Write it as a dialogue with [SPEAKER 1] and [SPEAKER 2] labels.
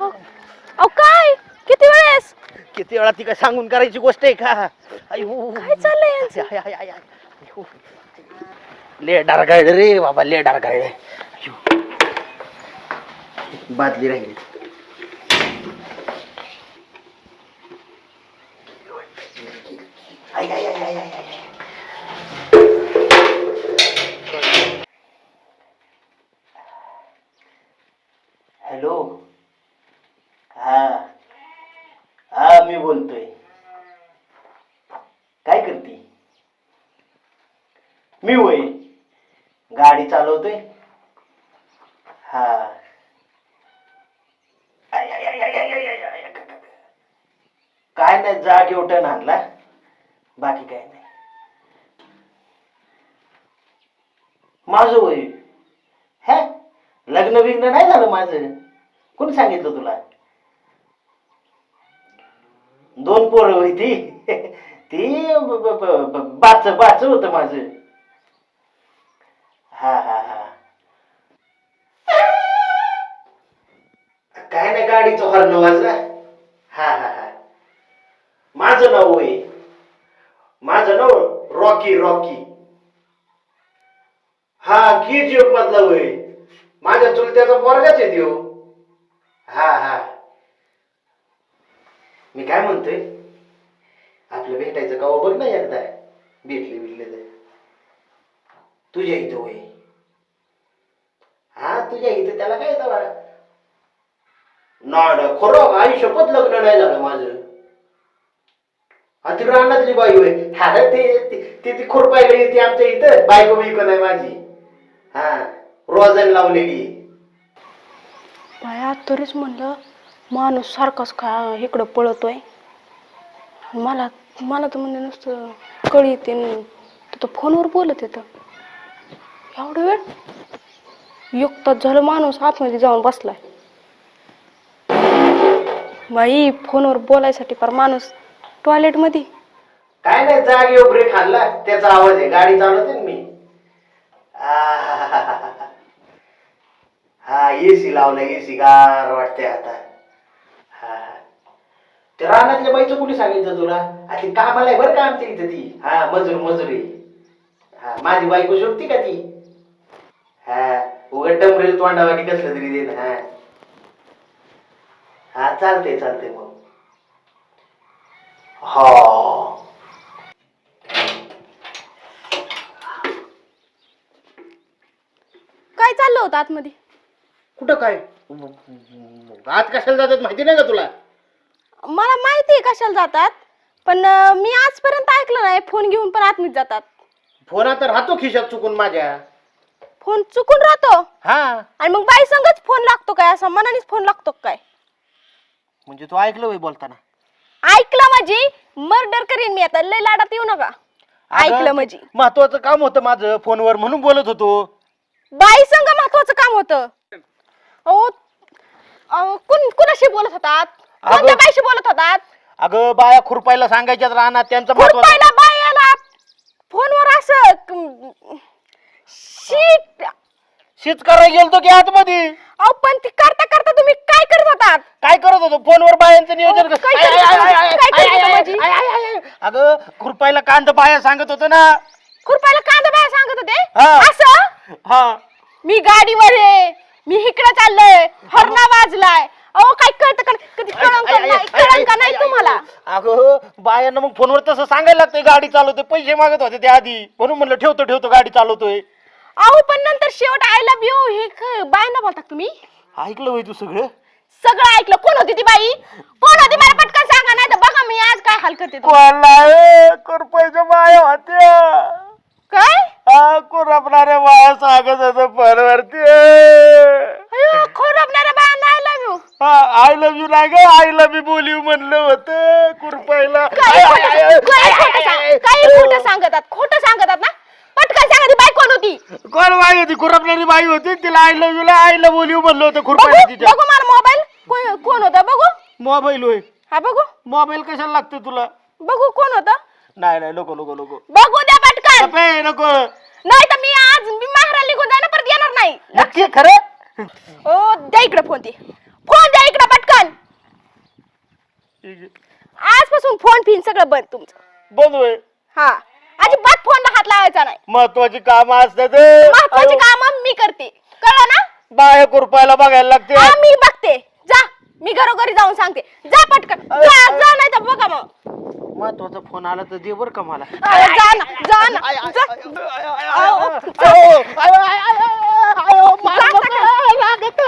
[SPEAKER 1] अहो काय? किती वेळेस?
[SPEAKER 2] किती वेळा ती काय सांगून करायची गोष्ट आहे का? आई हो
[SPEAKER 1] काय चाललंय यांचं?
[SPEAKER 2] ले डार गाळले रे बाबा ले डार गाळले आई, हो. बादली राहिली. आई, आई, आई, आई, आई, आई. हॅलो हा हा मी बोलतोय काय करते मी वय गाडी चालवतोय हा काय नाही जाग एवटन आणला बाकी काय नाही माझं वय है लग्न बिग्न नाही झालं माझं. कोणी सांगितलं तुला? दोन पोरं होती ती. बाच बाच होत माझ. हा हा हा. काय नाही गाडीचं हॉर्न वाजला. हा हा हा. माझं नाव होय. माझं नाव रॉकी रॉकी. हा की जीव मधला होय. माझ्या चुलत्याचा पोरगाच आहे त्यो. हा हा. मी काय म्हणतोय? आपलं भेटायचं का बघ ना एकदा. भेटले बिटले तर. तुझ्या इथं होय. हा तुझ्या इथं त्याला काय येतं बाळा? नाड खरं आयुष्यपत लग्न नाही झालं माझं. अति रानातली बाई होय. हा ते ते ती खुरपायला येते आमच्या इथं. बायको बिको नाही माझी. हा. रोजन लावलेली.
[SPEAKER 1] बाया तरीच म्हणलं माणूस सारखाच का इकडं पळतोय? मला मला तर म्हणजे नुसतं कळी येते न तो तर फोनवर बोलत येतं. एवढं वेळ? एक तास झालं माणूस आतमध्ये जाऊन बसलाय. बाई फोनवर बोलायसाठी पर माणूस टॉयलेटमध्ये
[SPEAKER 2] काय नाही जागे ब्रेक खाल्ला. त्याचा आवाज आहे गाडी चालवते ना मी. हा एसी लावला एसी गार वाटते आता. हा. ते रानातल्या बाईचं कुणी सांगितलं तुला? आ, ती कामाला आहे बरं का आमच्या इथं ती? हा मजूर मजुरी. हा माझी बायको शोधती का ती? हा उघड डमरेल तोंडावानी कसलं तरी देत हा. हा चालते चालते मग. हा.
[SPEAKER 1] काय चाललं होतं आतमध्ये?
[SPEAKER 2] कुठं काय? आत कशाला जातात माहिती नाही का तुला?
[SPEAKER 1] मला माहिती आहे कशाला जातात पण अं, मी आजपर्यंत ऐकलं नाही. फोन घेऊन पण आतमध्ये जातात.
[SPEAKER 2] फोन आता राहतो खिशात चुकून माझ्या.
[SPEAKER 1] फोन चुकून राहतो?
[SPEAKER 2] हा.
[SPEAKER 1] आणि मग बाई संगच फोन लागतो काय? असं मनानेच फोन लागतो काय?
[SPEAKER 2] म्हणजे तू ऐकलं होय बोलताना?
[SPEAKER 1] ऐकलं माझी? मर्डर करीन मी आता. लय लाडात येऊ नका.
[SPEAKER 2] अगं,
[SPEAKER 1] ऐकलं म्हणजे
[SPEAKER 2] महत्वाचं काम होतं माझं. फोनवर म्हणून बोलत होतो.
[SPEAKER 1] बाई संग महत्वाचं काम होतं. अहो अहो, कुण कुणाशी बोलत होतात? कोणत्या बाईशी बोलत होतात?
[SPEAKER 2] अगं बाया खुरपायला सांगायच्यात राहणार त्यांचं महत्वाचं
[SPEAKER 1] खुरपायला बायाला फोनवर असं क- शीट
[SPEAKER 2] शीच करायला गेलतो की आतमध्ये?
[SPEAKER 1] अहो पण ती करता करता तुम्ही काय करत होतात?
[SPEAKER 2] काय करत होतो? फोनवर बायांचं नियोजन
[SPEAKER 1] अहो, काय करत होता? काय होता माझी?
[SPEAKER 2] अगं खुरपायला कांद बाया सांगत होतं ना.
[SPEAKER 1] खुरपायला कांदा बाया सांगत होते?
[SPEAKER 2] हा.
[SPEAKER 1] असं?
[SPEAKER 2] हा.
[SPEAKER 1] मी गाडीवर आहे. मी इकडे चाललोय. हरणा वाजलाय. अहो काय कळतं का नाही? कधी कळण का नाही? कळण का नाही तुम्हाला?
[SPEAKER 2] अगं बायांना मग फोनवर तसं सांगायला लागतंय गाडी चालवतोय. पैसे मागत होते ते आधी. म्हणून म्हणलं ठेवतो ठेवतो गाडी चालवतोय.
[SPEAKER 1] अहो पण नंतर शेवट आय लव्ह यू हे क- बायांना बोलता का तुम्ही?
[SPEAKER 2] ऐकलं होय तू सगळं?
[SPEAKER 1] सगळं ऐकलं. कोण होती ती बाई? कोण होती? मला पटकन सांगा नाही तर बघा मी आज काय हाल करते तो.
[SPEAKER 2] कोणाला होत्या.
[SPEAKER 1] काय?
[SPEAKER 2] हा कुरपणाऱ्या बाया सांगत होतं फोनवरती
[SPEAKER 1] अयो खोरपणाऱ्या बायांना I love you
[SPEAKER 2] I love you नाही ग आय लव्ह यू बोलिव म्हणलं होतं कुरपायला.
[SPEAKER 1] काही खोटं सांग- सांगतात खोटं सांगतात ना. पटकन सांगा ती बाई कोण होती?
[SPEAKER 2] कोण बाई होती? कुरपणारी बाई होती तिला आय लव्ह यूला आय लव्ह बोलिव म्हणलं होतं
[SPEAKER 1] बघू
[SPEAKER 2] खुरपायला तिच्या.
[SPEAKER 1] बघू मला मोबाईल. कोण कोण होता बघू.
[SPEAKER 2] मोबाईल होय.
[SPEAKER 1] हा बघू.
[SPEAKER 2] मोबाईल कशाला लागतो तुला?
[SPEAKER 1] बघू कोण होतं.
[SPEAKER 2] नाही नाही नको नको नको.
[SPEAKER 1] बघू द्या पटकन.
[SPEAKER 2] अबे, नको.
[SPEAKER 1] नाही तर मी आज मी माहेराला निघून जाणार परत येणार नाही.
[SPEAKER 2] नक्की
[SPEAKER 3] खरं?
[SPEAKER 1] ओ द्या इकडे फोन ती. इकडे पटकन आजपासून फोन फिन सगळं बंद तुमचं
[SPEAKER 2] बंद होय
[SPEAKER 1] हा अजिबात फोनला हात लावायचा नाही
[SPEAKER 2] महत्वाची काम असतात
[SPEAKER 1] महत्वाची काम मी करते कळलं ना
[SPEAKER 2] बाया कुरपायला बघायला लागते
[SPEAKER 1] हा मी बघते जा मी घरोघरी जाऊन सांगते जा पटकन जा जा नाही तर बघा मग
[SPEAKER 3] महत्त्वाचा फोन आला तर दे बर का मला
[SPEAKER 1] अरे, जा ना जा ना जा. अहो, जा.
[SPEAKER 2] आयो, आयो, आयो, आयो, आयो, मार
[SPEAKER 1] जा
[SPEAKER 2] नको, लागत.